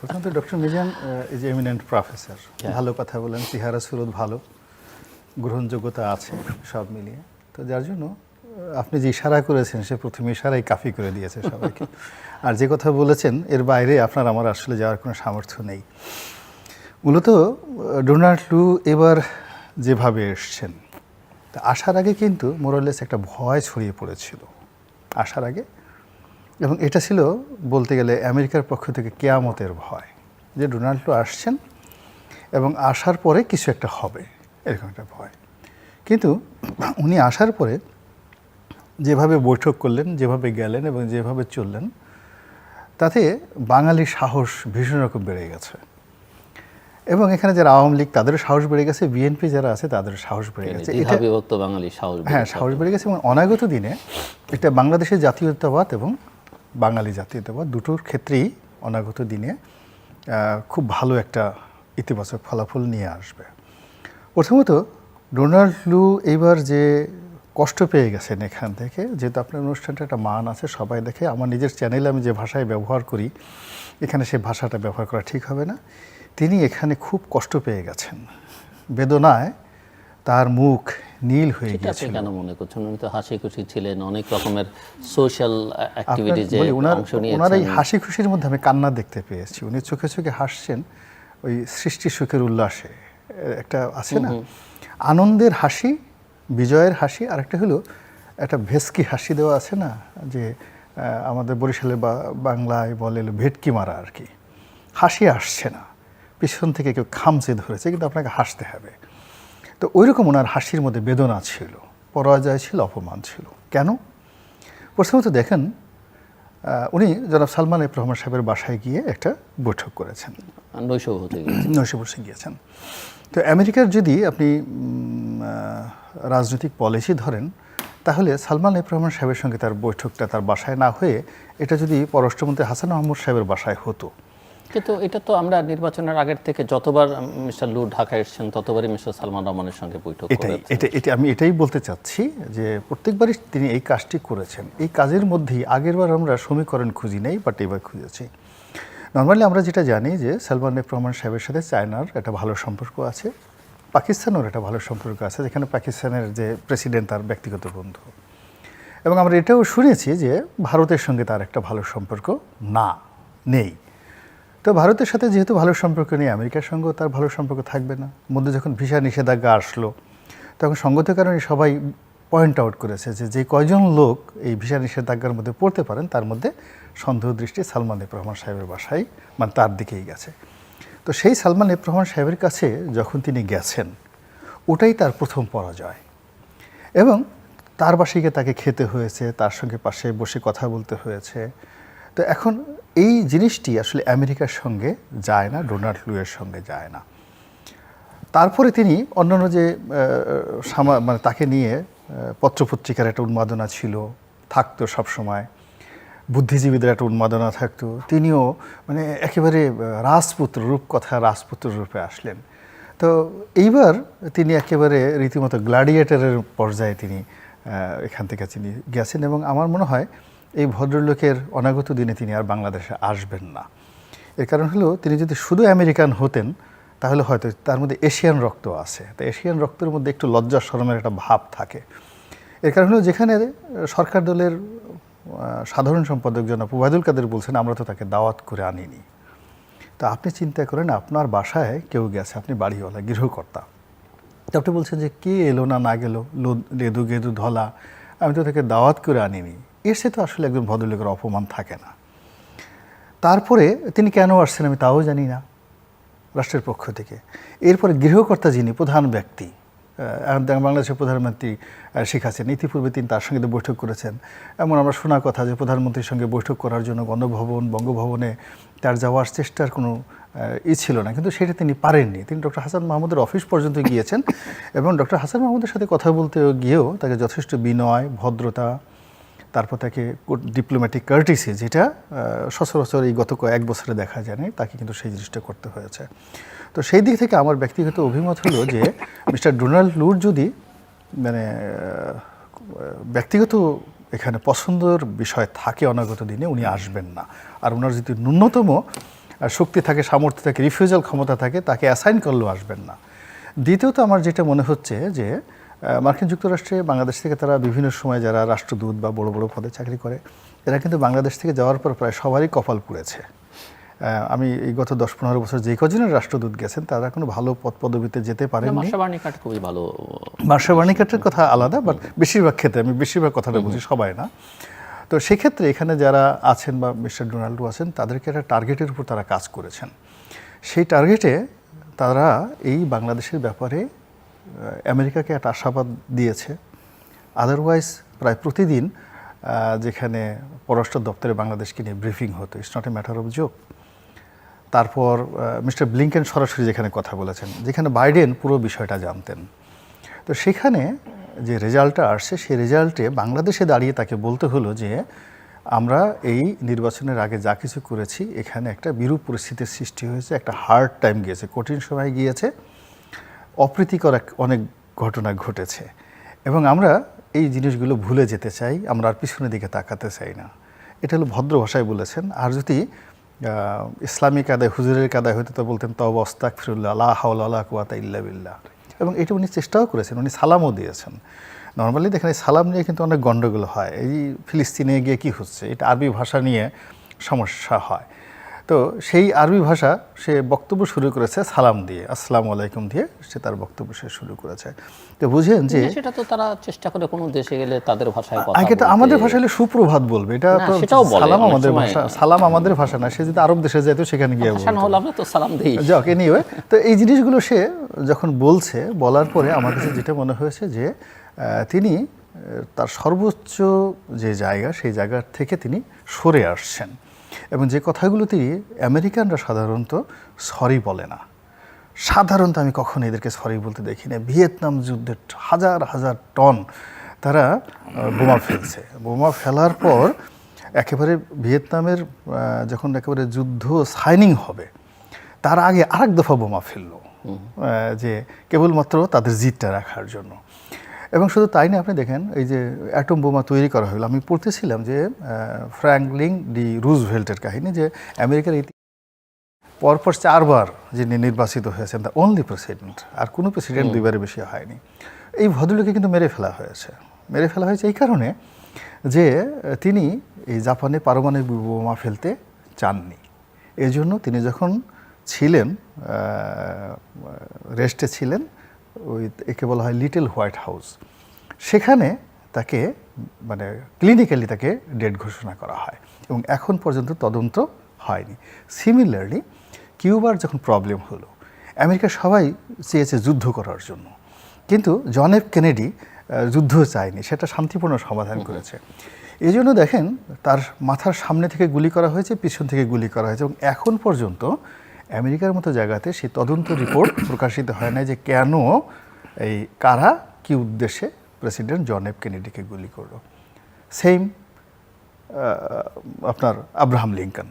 প্রথমত doctor Mizan is eminent professor ভালো কথা বলেন তিহারা সুরত ভালো গ্রহণযোগ্যতা আছে সব মিলিয়ে। তো যার জন্য আপনি যে ইশারা করেছেন সে প্রথমে ইশারাই কাফি করে দিয়েছে সবাইকে। আর যে কথা বলেছেন এর বাইরে আপনার আমার আসলে যাওয়ার কোনো সামর্থ্য নেই। মূলত ডোনাল্ড লু এবার যেভাবে এসছেন তা আসার আগে কিন্তু মোরালেস একটা ভয় ছড়িয়ে পড়েছিল। আসার আগে এবং এটা ছিল বলতে গেলে আমেরিকার পক্ষ থেকে কেয়ামতের ভয় যে ডোনাল্ড ট্রাম্প আসছেন এবং আসার পরে কিছু একটা হবে এরকম একটা ভয়। কিন্তু উনি আসার পরে যেভাবে বৈঠক করলেন যেভাবে গেলেন এবং যেভাবে চললেন তাতে বাঙালির সাহস ভীষণ রকম বেড়ে গেছে। এবং এখানে যারা আওয়ামী লীগ তাদেরও সাহস বেড়ে গেছে বিএনপি যারা আছে তাদের সাহস বেড়ে গেছে। এটা বিভক্ত বাঙালি সাহস হ্যাঁ সাহস বেড়ে গেছে এবং অনাগত দিনে এটা বাংলাদেশের জাতীয়তাবাদ এবং বাঙালি জাতীয়তাবাদ দুটোর ক্ষেত্রেই অনাগত দিনে খুব ভালো একটা ইতিবাচক ফলাফল নিয়ে আসবে। প্রথমত, ডোনাল্ড লু এইবার যে কষ্ট পেয়ে গেছেন এখান থেকে, যেহেতু আপনার অনুষ্ঠানটা একটা মান আছে, সবাই দেখে, আমার নিজের চ্যানেলে আমি যে ভাষায় ব্যবহার করি, এখানে সে ভাষাটা ব্যবহার করা ঠিক হবে না। তিনি এখানে খুব কষ্ট পেয়ে গেছেন। বেদনায় তার মুখ নীল হয়ে আপনি গিয়েছিল। কেন মনে করছেন? উনি তো হাসি খুশি ছিলেন অনেক রকমের সোশ্যাল অ্যাক্টিভিটিজে অংশ ওনার এই হাসি খুশির মধ্যে আমি কান্না দেখতে পেয়েছি। উনি চোখে চোখে হাসছেন ওই সৃষ্টি সুখের উল্লাসে। একটা আছে না? আনন্দের হাসি বিজয়ের হাসি আর একটা হলো একটা ভেসকি হাসি দেওয়া আছে না? যে আমাদের বরিশালে বা বাংলায় বলে ভেটকি মারা আর কি। হাসি আসছে না। পিছন থেকে কেউ খামচে ধরেছে কিন্তু আপনাকে হাসতে হবে। তো ওইরকম ওনার হাসির মধ্যে বেদনা ছিল পরাজয় ছিল অপমান ছিল। কেন? প্রথমত দেখেন উনি জনাব সালমান এফ রহমান সাহেবের বাসায় গিয়ে একটা বৈঠক করেছেন। নৈশব হতে গিয়েছে। নৈশে বসে গিয়েছেন। তো আমেরিকার যদি আপনি রাজনৈতিক পলিসি ধরেন তাহলে সালমান এফ রহমান সাহেবের সঙ্গে তার বৈঠকটা তার বাসায় না হয়ে এটা যদি পররাষ্ট্রমন্ত্রী হাসান মাহমুদ সাহেবের বাসায় হতো কিন্তু এটা তো আমরা নির্বাচনের আগের থেকে যতবার মিস্টার লু ঢাকা এসেছেন ততবারই মিস্টার সালমান রহমানের সঙ্গে বৈঠক এটাই এটা এটা আমি এটাই বলতে চাচ্ছি যে প্রত্যেকবারই তিনি এই কাজটি করেছেন। এই কাজের মধ্যেই আগেরবার আমরা সমীকরণ খুঁজি নেই বাট এবার খুঁজেছি। নর্মালি আমরা যেটা জানি যে সালমান রহমান সাহেবের সাথে চায়নার একটা ভালো সম্পর্ক আছে পাকিস্তানের একটা ভালো সম্পর্ক আছে যেখানে পাকিস্তানের যে প্রেসিডেন্ট তার ব্যক্তিগত বন্ধু। এবং আমরা এটাও শুনেছি যে ভারতের সঙ্গে তার একটা ভালো সম্পর্ক না নেই। তো ভারতের সাথে যেহেতু ভালো সম্পর্ক নেই, আমেরিকার সঙ্গেও তার ভালো সম্পর্ক থাকবে না। মধ্যে যখন ভিসা নিষেধাজ্ঞা আসলো, তখন সঙ্গত কারণে সবাই পয়েন্ট আউট করেছে যে যে কয়জন লোক এই ভিসা নিষেধাজ্ঞার মধ্যে পড়তে পারেন, তার মধ্যে সন্দেহ দৃষ্টি সালমান এফ রহমান সাহেবের বাসায় মানে তার দিকেই গেছে। তো সেই সালমান এফ রহমান সাহেবের কাছে যখন তিনি গেছেন, ওটাই তার প্রথম পরাজয়। এবং তার বাসায় তাকে খেতে হয়েছে, তার সঙ্গে পাশে বসে কথা বলতে হয়েছে। তো এখন এই জিনিসটি আসলে আমেরিকার সঙ্গে যায় না, ডোনাল্ড লুয়ের সঙ্গে যায় না। তারপরে তিনি অন্যান্য যে মানে তাকে নিয়ে পত্রপত্রিকার একটা উন্মাদনা ছিল, থাকতো সব সময় বুদ্ধিজীবীদের একটা উন্মাদনা থাকতো। তিনিও মানে একেবারে রাজপুত্র রূপকথা রাজপুত্র রূপে আসলেন। তো এইবার তিনি একেবারে রীতিমতো গ্ল্যাডিয়েটারের পর্যায়ে তিনি এখান থেকে তিনি গেছেন এবং আমার মনে হয় এই ভদ্রলোকের অনাগত দিনে তিনি আর বাংলাদেশে আসবেন না। এর কারণ হলো, তিনি যদি শুধু আমেরিকান হতেন, তাহলে হয়তো তার মধ্যে এশিয়ান রক্ত আছে। তো এশিয়ান রক্তের মধ্যে একটু লজ্জা শরমের একটা ভাব থাকে। এর কারণ হলো, যেখানে সরকার দলের সাধারণ সম্পাদক জনাব ওবায়দুল কাদের বলছেন, আমরা তো তাকে দাওয়াত করে আনিনি। তো আপনি চিন্তা করেন, আপনার বাসায় কেউ গেছে, আপনি বাড়িওয়ালা, গৃহকর্তা। তো আপনি বলছেন যে, কে এলো না না গেলো? লেদু গেদু ধলা, আমি তো তাকে দাওয়াত করে আনিনি। এর সে তো আসলে একজন ভদ্রলোকের অপমান থাকে না। তারপরে তিনি কেন আসছেন আমি তাও জানি না রাষ্ট্রের পক্ষ থেকে। এরপরে গৃহকর্তা যিনি, প্রধান ব্যক্তি বাংলাদেশের প্রধানমন্ত্রী শেখ হাসিনা, ইতিপূর্বে তিনি তার সঙ্গে বৈঠক করেছেন। এমন আমরা শোনা কথা যে প্রধানমন্ত্রীর সঙ্গে বৈঠক করার জন্য গণভবন, বঙ্গভবনে তার যাওয়ার চেষ্টার কোনো ই ছিল না। কিন্তু সেটা তিনি পারেননি। তিনি ডক্টর হাসান মাহমুদের অফিস পর্যন্ত গিয়েছেন এবং ডক্টর হাসান মাহমুদের সাথে কথা বলতে গিয়েও তাকে যথেষ্ট বিনয়, ভদ্রতা তারপর তাকে ডিপ্লোম্যাটিক কার্টিসি যেটা সচরাচর এই গত কয়েক বছরে দেখা যায় নাই তাকে কিন্তু সেই জিনিসটা করতে হয়েছে। তো সেই দিক থেকে আমার ব্যক্তিগত অভিমত হলো যে, মিস্টার ডোনাল্ড লুর যদি মানে ব্যক্তিগত এখানে পছন্দের বিষয় থাকে অনাগত দিনে, উনি আসবেন না। আর ওনার যদি ন্যূনতম শক্তি থাকে, সামর্থ্য থাকে রিফিউজাল ক্ষমতা থাকে, তাকে অ্যাসাইন করলেও আসবেন না। দ্বিতীয়ত আমার যেটা মনে হচ্ছে যে মার্কিন যুক্তরাষ্ট্রে বাংলাদেশ থেকে তারা বিভিন্ন সময় যারা রাষ্ট্রদূত বা বড় বড় পদে চাকরি করে এরা কিন্তু বাংলাদেশ থেকে যাওয়ার পর প্রায় সবারই কপাল পুড়েছে। আমি এই গত দশ পনেরো বছর যে কজনের রাষ্ট্রদূত গেছেন তারা কোনো ভালো পদ পদবিতে যেতে বার্নিকাট খুবই ভালো কথা আলাদা বাট বেশিরভাগ ক্ষেত্রে আমি বেশিরভাগ কথাটা বুঝি সবাই না। তো সেক্ষেত্রে এখানে যারা আছেন বা মিস্টার ডোনাল্ডো আছেন তাদেরকে একটা টার্গেটের উপর তারা কাজ করেছেন। সেই টার্গেটে তারা এই বাংলাদেশের ব্যাপারে আমেরিকাকে একটা আশাবাদ দিয়েছে। আদারওয়াইজ প্রায় প্রতিদিন যেখানে পররাষ্ট্র দপ্তরে বাংলাদেশকে নিয়ে ব্রিফিং হতো it's not a matter of joke তারপর মিস্টার ব্লিংকেন সরাসরি যেখানে কথা বলেছেন, যেখানে বাইডেন পুরো বিষয়টা জানতেন। তো সেখানে যে রেজাল্টটা আসছে, সেই রেজাল্টে বাংলাদেশে দাঁড়িয়ে তাকে বলতে হলো যে, আমরা এই নির্বাচনের আগে যা কিছু করেছি, এখানে একটা বিরূপ পরিস্থিতির সৃষ্টি হয়েছে, একটা হার্ড টাইম গিয়েছে, কঠিন সময় গিয়েছে। অপ্রীতিকর এক অনেক ঘটনা ঘটেছে। এবং আমরা এই জিনিসগুলো ভুলে যেতে চাই, আমরা আর পিছনের দিকে তাকাতে চাই না। এটা হলো ভদ্র ভাষায় বলেছেন, আর যদি ইসলামিক আদায় হুজুরের কাদায় হইতে তো বলতেন তব অস্তাক ফিরুল্লাহ আল্লাহ হাউলা কুয়াতা ইল্লা বিল্লাহ। এবং এটা উনি চেষ্টাও করেছেন, উনি সালামও দিয়েছেন। নর্মালি দেখেন, এই সালাম নিয়ে কিন্তু অনেক গণ্ডগোল হয়। এই ফিলিস্তিনে গিয়ে কি হচ্ছে? এটা আরবি ভাষা নিয়ে সমস্যা হয়। তো সেই আরবি ভাষা সে বক্তব্য শুরু করেছে সালাম দিয়ে আসসালামু আলাইকুম দিয়ে সে তার বক্তব্য সে শুরু করেছে। তো বুঝেন যে সেটা তো তারা চেষ্টা করে কোনো দেশে গেলে তাদের ভাষায় কথা আগে তো আমাদের ভাষা হলে সুপ্রভাত বলবে এটা তো সালাম আমাদের ভাষা সালাম আমাদের ভাষা না সে যদি আরব দেশে যায় তো সেখানে গিয়ে না হলে আমরা তো সালাম দিই। যাক এনিওয়ে তো এই জিনিসগুলো সে যখন বলছে বলার পরে আমার কাছে যেটা মনে হয়েছে যে তিনি তার সর্বোচ্চ যে জায়গা সেই জায়গার থেকে তিনি সরে আসছেন। এবং যে কথাগুলো তিনি আমেরিকানরা সাধারণত সরি বলে না সাধারণত আমি কখনো এদেরকে সরি বলতে দেখি না। ভিয়েতনাম যুদ্ধের হাজার হাজার টন তারা বোমা ফেলছে। বোমা ফেলার পর একেবারে ভিয়েতনামের যখন একেবারে যুদ্ধ সাইনিং হবে তার আগে আরেক দফা বোমা ফেলল যে কেবলমাত্র তাদের জিতটা রাখার জন্য। এবং শুধু তাই না আপনি দেখেন এই যে অ্যাটম বোমা তৈরি করা হলো আমি পড়তেছিলাম যে ফ্র্যাঙ্কলিং ডি রুজভেল্টের কাহিনী যে আমেরিকার পরপর চারবার যিনি নির্বাচিত হয়েছেন দ্য অনলি প্রেসিডেন্ট আর কোনো প্রেসিডেন্ট দুইবারের বেশি হয়নি। এই ভদ্রলোকে কিন্তু মেরে ফেলা হয়েছে। মেরে ফেলা হয়েছে এই কারণে যে তিনি এই জাপানে পারমাণবিক বোমা ফেলতে চাননি। এই জন্য তিনি যখন ছিলেন রেস্টে ছিলেন ওই একে বলা হয় লিটল হোয়াইট হাউস। সেখানে তাকে মানে ক্লিনিক্যালি তাকে ডেড ঘোষণা করা হয় এবং এখন পর্যন্ত তদন্ত হয়নি। সিমিলারলি কিউবার যখন প্রবলেম হলো, আমেরিকা সবাই চেয়েছে যুদ্ধ করার জন্য। কিন্তু জন এফ কেনেডি যুদ্ধ চায়নি, সেটা শান্তিপূর্ণ সমাধান করেছে। এই জন্য দেখেন, তার মাথার সামনে থেকে গুলি করা হয়েছে, পিছন থেকে গুলি করা হয়েছে এবং এখন পর্যন্ত আমেরিকার মতো জায়গাতে সেই তদন্ত রিপোর্ট প্রকাশিত হয় না যে কেন এই কারা, কি উদ্দেশ্যে প্রেসিডেন্ট জন এফ কেনেডিকে গুলি করল। সেম আপনার আব্রাহাম লিঙ্কন।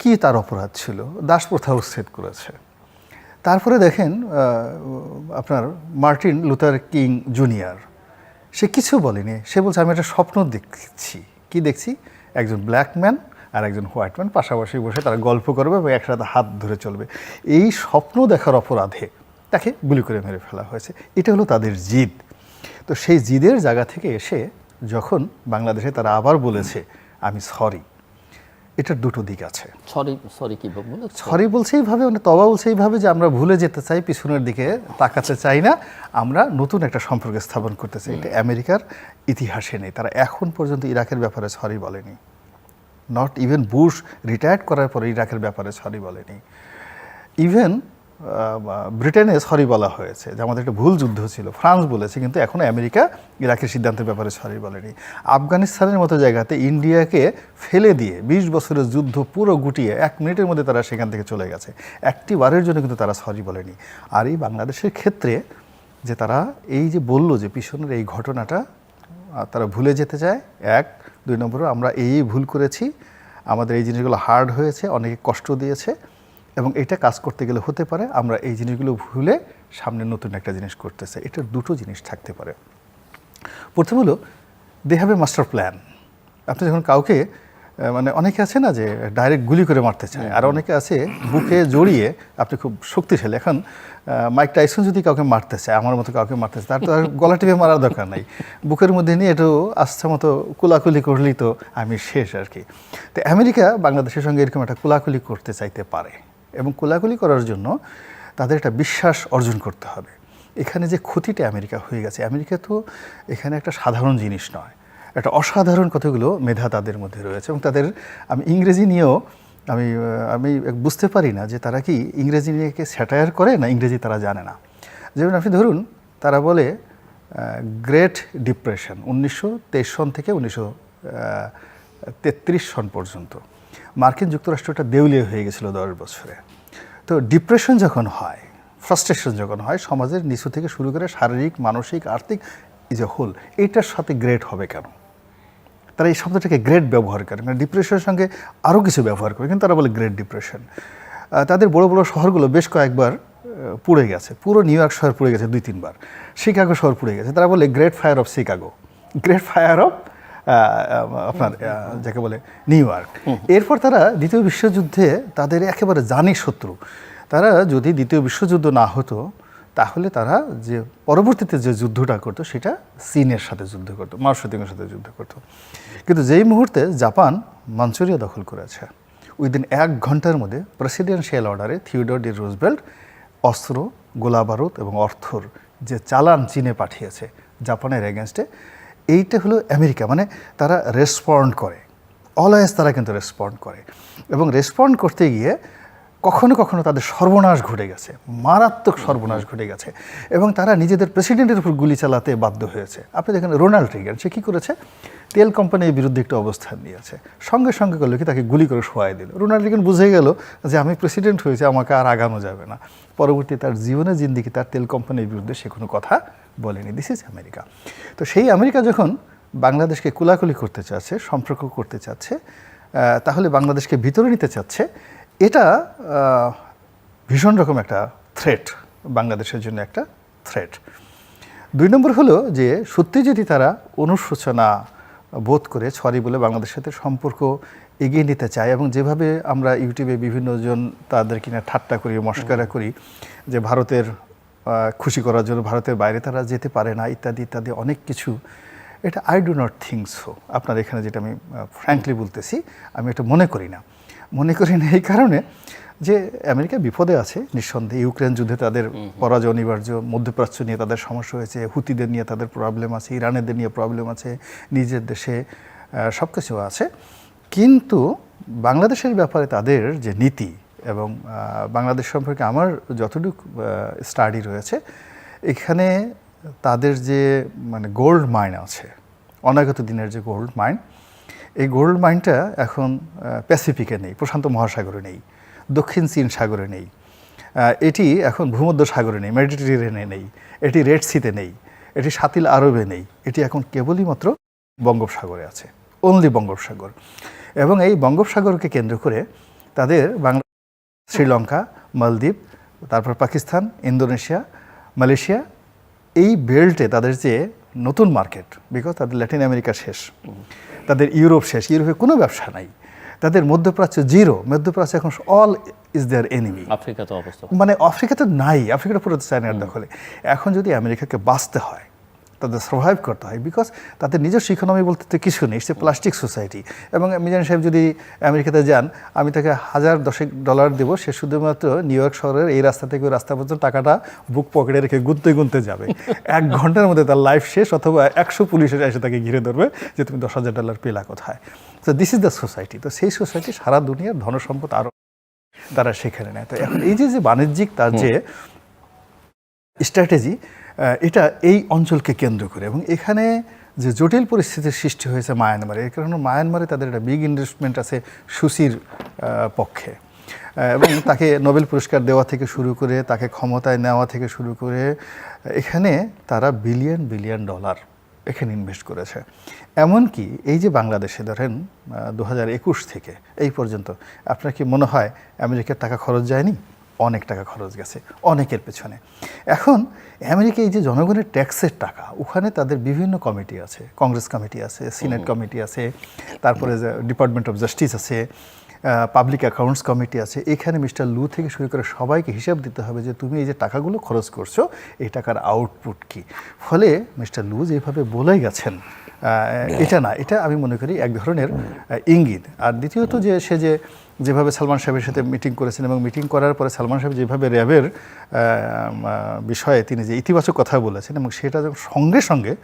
কি তার অপরাধ ছিল? দাস প্রথা উচ্ছেদ করেছে। তারপরে দেখেন আপনার মার্টিন লুথার কিং জুনিয়র, সে কিছু বলেনি। সে বলছে, আমি একটা স্বপ্ন দেখছি। কি দেখছি? একজন ব্ল্যাক ম্যান আর একজন হোয়াইট ম্যান পাশাপাশি বসে তারা গল্প করবে এবং একসাথে হাত ধরে চলবে। এই স্বপ্ন দেখার অপরাধে তাকে গুলি করে মেরে ফেলা হয়েছে। এটা হলো তাদের জিদ। তো সেই জিদের জায়গা থেকে এসে যখন বাংলাদেশে তারা আবার বলেছে আমি সরি এটার দুটো দিক আছে। সরি সরি কি সরি বলছে এইভাবে মানে তবা বলছে এইভাবে যে আমরা ভুলে যেতে চাই পিছনের দিকে তাকাতে চাই না। আমরা নতুন একটা সম্পর্ক স্থাপন করতে চাই। এটা আমেরিকার ইতিহাসে নেই। তারা এখন পর্যন্ত ইরাকের ব্যাপারে সরি বলেনি। নট ইভেন বুশ রিটায়ার্ড করার পরে ইরাকের ব্যাপারে সরি বলেনি। ইভেন ব্রিটেনে সরি বলা হয়েছে যে আমাদের একটা ভুল যুদ্ধ ছিল। ফ্রান্স বলেছে, কিন্তু এখনও আমেরিকা ইরাকের সিদ্ধান্তের ব্যাপারে সরি বলেনি। আফগানিস্তানের মতো জায়গাতে ইন্ডিয়াকে ফেলে দিয়ে বিশ বছরের যুদ্ধ পুরো গুটিয়ে এক মিনিটের মধ্যে তারা সেখান থেকে চলে গেছে। একটি বারের জন্য কিন্তু তারা সরি বলেনি। আর এই বাংলাদেশের ক্ষেত্রে যে তারা এই যে বলল যে পিছনের এই ঘটনাটা তারা ভুলে যেতে চায়, এক দুই নম্বর, আমরা এই ভুল করেছি, আমাদের এই জিনিসগুলো হার্ড হয়েছে, অনেকে কষ্ট দিয়েছে, এবং এটা কাজ করতে গেলে হতে পারে, আমরা এই জিনিসগুলো ভুলে সামনে নতুন একটা জিনিস করতেছে। এটার দুটো জিনিস থাকতে পারে। প্রথম হলো they have a master plan আপনি যখন কাউকে মানে অনেকে আছে না যে ডাইরেক্ট গুলি করে মারতে চায়। আর অনেকে আছে বুকে জড়িয়ে, আপনি খুব শক্তিশালী। এখন মাইক টাইসন যদি কাউকে মারতে চায়, আমার মতো কাউকে মারতে চায়, তার তো আর গলা টিপে মারার দরকার নাই। বুকের মধ্যে নিয়ে একটু আস্থা মতো কুলাকুলি করলেই তো আমি শেষ আর কি। তো আমেরিকা বাংলাদেশের সঙ্গে এরকম একটা কুলাকুলি করতে চাইতে পারে এবং কোলাকুলি করার জন্য তাদের একটা বিশ্বাস অর্জন করতে হবে। এখানে যে ক্ষতিটা আমেরিকা হয়ে গেছে, আমেরিকা তো এখানে একটা সাধারণ জিনিস নয়। একটা অসাধারণ কতগুলো মেধা তাদের মধ্যে রয়েছে এবং তাদের, আমি ইংরেজি নিয়েও আমি আমি বুঝতে পারি না যে তারা কি ইংরেজি নিয়ে স্যাটায়ার করে না ইংরেজি তারা জানে না। যেমন আপনি ধরুন, তারা বলে গ্রেট ডিপ্রেশন উনিশশো তেইশ সন থেকে উনিশশো তেত্রিশ সন পর্যন্ত। মার্কিন যুক্তরাষ্ট্রটা দেউলিয়া হয়ে গেছিল দশ বছরে। তো ডিপ্রেশন যখন হয় ফ্রাস্ট্রেশন যখন হয়, সমাজের নিচু থেকে শুরু করে শারীরিক, মানসিক, আর্থিক ইজ এ হোল এইটার সাথে গ্রেট হবে কেন? তারা এই শব্দটাকে গ্রেট ব্যবহার করে। মানে ডিপ্রেশনের সঙ্গে আরও কিছু ব্যবহার করে কিন্তু তারা বলে গ্রেট ডিপ্রেশন। তাদের বড় বড় শহরগুলো বেশ কয়েকবার পুড়ে গেছে। পুরো নিউ ইয়র্ক শহর পুড়ে গেছে দুই তিনবার শিকাগো শহর পুড়ে গেছে। তারা বলে great fire of Chicago. Great fire of আপনার যাকে বলে নিউ ইয়র্ক। এরপর তারা দ্বিতীয় বিশ্বযুদ্ধে তাদের একেবারে জানি শত্রু। তারা যদি দ্বিতীয় বিশ্বযুদ্ধ না হতো তাহলে তারা যে পরবর্তীতে যে যুদ্ধটা করতো, সেটা চীনের সাথে যুদ্ধ করতো মার্শতিংয়ের সাথে যুদ্ধ করতো। কিন্তু যেই মুহূর্তে জাপান মাঞ্চুরিয়া দখল করেছে, উইদিন এক ঘণ্টার মধ্যে প্রেসিডেন্সিয়াল অর্ডারে থিওডর ডি রুজবেল্ট অস্ত্র, গোলাবারুদ এবং অর্থর যে চালান চীনে পাঠিয়েছে জাপানের এগেনস্টে এইটা হলো আমেরিকা। মানে তারা রেসপন্ড করে। অলওয়েজ তারা কিন্তু রেসপন্ড করে। এবং রেসপন্ড করতে গিয়ে কখনো কখনো তাদের সর্বনাশ ঘটে গেছে, মারাত্মক সর্বনাশ ঘটে গেছে এবং তারা নিজেদের প্রেসিডেন্টের উপর গুলি চালাতে বাধ্য হয়েছে। আপনি দেখেন রোনাল্ড রিগান সে কী করেছে? তেল কোম্পানির বিরুদ্ধে একটা অবস্থান নিয়েছে। সঙ্গে সঙ্গে করল কি, তাকে গুলি করে শোয়াই দিল। রোনাল্ড রিগান বুঝে গেল যে আমি প্রেসিডেন্ট হয়েছে, আমাকে আর আগানো যাবে না। পরবর্তী তার জীবনে জিন্দিগি, তার তেল কোম্পানির বিরুদ্ধে সে কোনো কথা বলেনি। দিস ইজ আমেরিকা তো সেই আমেরিকা যখন বাংলাদেশকে কুলাকুলি করতে চাচ্ছে, সম্পর্ক করতে চাচ্ছে তাহলে বাংলাদেশকে ভিতরে নিতে চাচ্ছে এটা ভীষণ রকম একটা থ্রেট বাংলাদেশের জন্য একটা থ্রেট দুই নম্বর হলো যে, সত্যি যদি তারা অনুশোচনা বোধ করে সরি বলে বাংলাদেশের সাথে সম্পর্ক এগিয়ে নিতে চায় এবং যেভাবে আমরা ইউটিউবে বিভিন্ন জন তাদের কিনা ঠাট্টা করি, মস্করা করি, যে ভারতের খুশি করার জন্য ভারতের বাইরে তারা যেতে পারে না, ইত্যাদি ইত্যাদি অনেক কিছু। এটা I do not think so আপনার এখানে যেটা আমি ফ্র্যাঙ্কলি বলতেছি, আমি এটা মনে করি না। মনে করি না এই কারণে যে আমেরিকা বিপদে আছে নিঃসন্দেহে। ইউক্রেন যুদ্ধে তাদের পরাজয় অনিবার্য মধ্যপ্রাচ্য নিয়ে তাদের সমস্যা হয়েছে হুতিদের নিয়ে তাদের প্রবলেম আছে ইরানেদের নিয়ে প্রবলেম আছে নিজের দেশে সব কিছু আছে। কিন্তু বাংলাদেশের ব্যাপারে তাদের যে নীতি এবং বাংলাদেশ সম্পর্কে আমার যতটুকু স্টাডি রয়েছে এখানে তাদের যে মানে গোল্ড মাইন আছে অনাগত দিনের যে গোল্ড মাইন এই গোল্ড মাইনটা এখন প্যাসিফিকে নেই, প্রশান্ত মহাসাগরে নেই, দক্ষিণ চীন সাগরে নেই এটি এখন ভূমধ্য সাগরে নেই মেডিটেরিয়ানে নেই, এটি রেড সিতে নেই, এটি সাতিল আরবে নেই, এটি এখন কেবলই মাত্র বঙ্গোপসাগরে আছে অনলি বঙ্গোপসাগর। এবং এই বঙ্গোপসাগরকে কেন্দ্র করে তাদের বাংলা, শ্রীলঙ্কা, মালদ্বীপ, তারপর পাকিস্তান, ইন্দোনেশিয়া, মালয়েশিয়া এই বেল্টে তাদের যে নতুন মার্কেট বিকজ তাদের ল্যাটিন আমেরিকা শেষ তাদের ইউরোপ শেষ ইউরোপে কোনো ব্যবসা নাই তাদের মধ্যপ্রাচ্য জিরো মধ্যপ্রাচ্য এখন all is their enemy Africa তো অবস্থা। মানে আফ্রিকা তো নাই আফ্রিকাটা পুরো চায়নার দখলে। এখন যদি আমেরিকাকে বাঁচতে হয় তাদের সার্ভাইভ করতে হয় বিকজ তাদের নিজস্ব ইকোনমি বলতে তো কিছু নেই সে প্লাস্টিক সোসাইটি এবং মিজান সাহেব যদি আমেরিকাতে যান আমি তাকে হাজার দশেক ডলার দেবো সে শুধুমাত্র নিউ ইয়র্ক শহরের এই রাস্তা থেকে ওই রাস্তা পর্যন্ত টাকাটা বুক পকেটে রেখে গুনতে গুনতে যাবে। এক ঘণ্টার মধ্যে তার লাইফ শেষ অথবা একশো পুলিশের এসে তাকে ঘিরে ধরবে যে তুমি দশ হাজার ডলার পেলা কোথায়। তো দিস ইজ দ্য সোসাইটি তো সেই সোসাইটি সারা দুনিয়ার ধনসম্পদ আরও তারা সেখানে নেয়। তো এখন এই যে যে বাণিজ্যিক তার যে স্ট্র্যাটেজি এটা এই অঞ্চলকে কেন্দ্র করে এবং এখানে যে জটিল পরিস্থিতির সৃষ্টি হয়েছে মায়ানমারে এর কারণে মায়ানমারে তাদের একটা বিগ ইনভেস্টমেন্ট আছে আহ, পক্ষে। এবং তাকে নোবেল পুরস্কার দেওয়া থেকে শুরু করে তাকে ক্ষমতায় নেওয়া থেকে শুরু করে এখানে তারা বিলিয়ন বিলিয়ন ডলার এখানে ইনভেস্ট করেছে। এমনকি এই যে বাংলাদেশে ধরেন দু হাজার একুশ থেকে এই পর্যন্ত আপনার কি মনে হয় আমেরিকার টাকা খরচ যায়নি? অনেক টাকা খরচ গেছে অনেকের পেছনে। এখন আমেরিকায় এই যে জনগণের ট্যাক্সের টাকা ওখানে তাদের বিভিন্ন কমিটি আছে কংগ্রেস কমিটি আছে সিনেট কমিটি আছে তারপরে ডিপার্টমেন্ট অফ জাস্টিস আছে পাবলিক অ্যাকাউন্টস কমিটি আছে এখানে মিস্টার লু থেকে শুরু করে সবাইকে হিসাব দিতে হবে যে তুমি এই যে টাকাগুলো খরচ করছ এই টাকার আউটপুট কি? ফলে মিস্টার লু যেভাবে বলে গেছেন এটা না এটা আমি মনে করি এক ধরনের ইঙ্গিত। আর দ্বিতীয়ত যে সে যে যেভাবে সালমান সাহেবের সাথে মিটিং করেছেন এবং মিটিং করার পরে সালমান সাহেব যেভাবে র্যাবের বিষয়ে তিনি যে ইতিবাচক কথা বলেছেন এবং সেটা যখন সঙ্গে সঙ্গে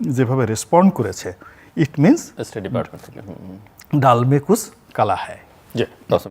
যেভাবে রেসপন্ড করেছে it means state department hmm. ডালমেকুস কালা হ্যায় জি দশ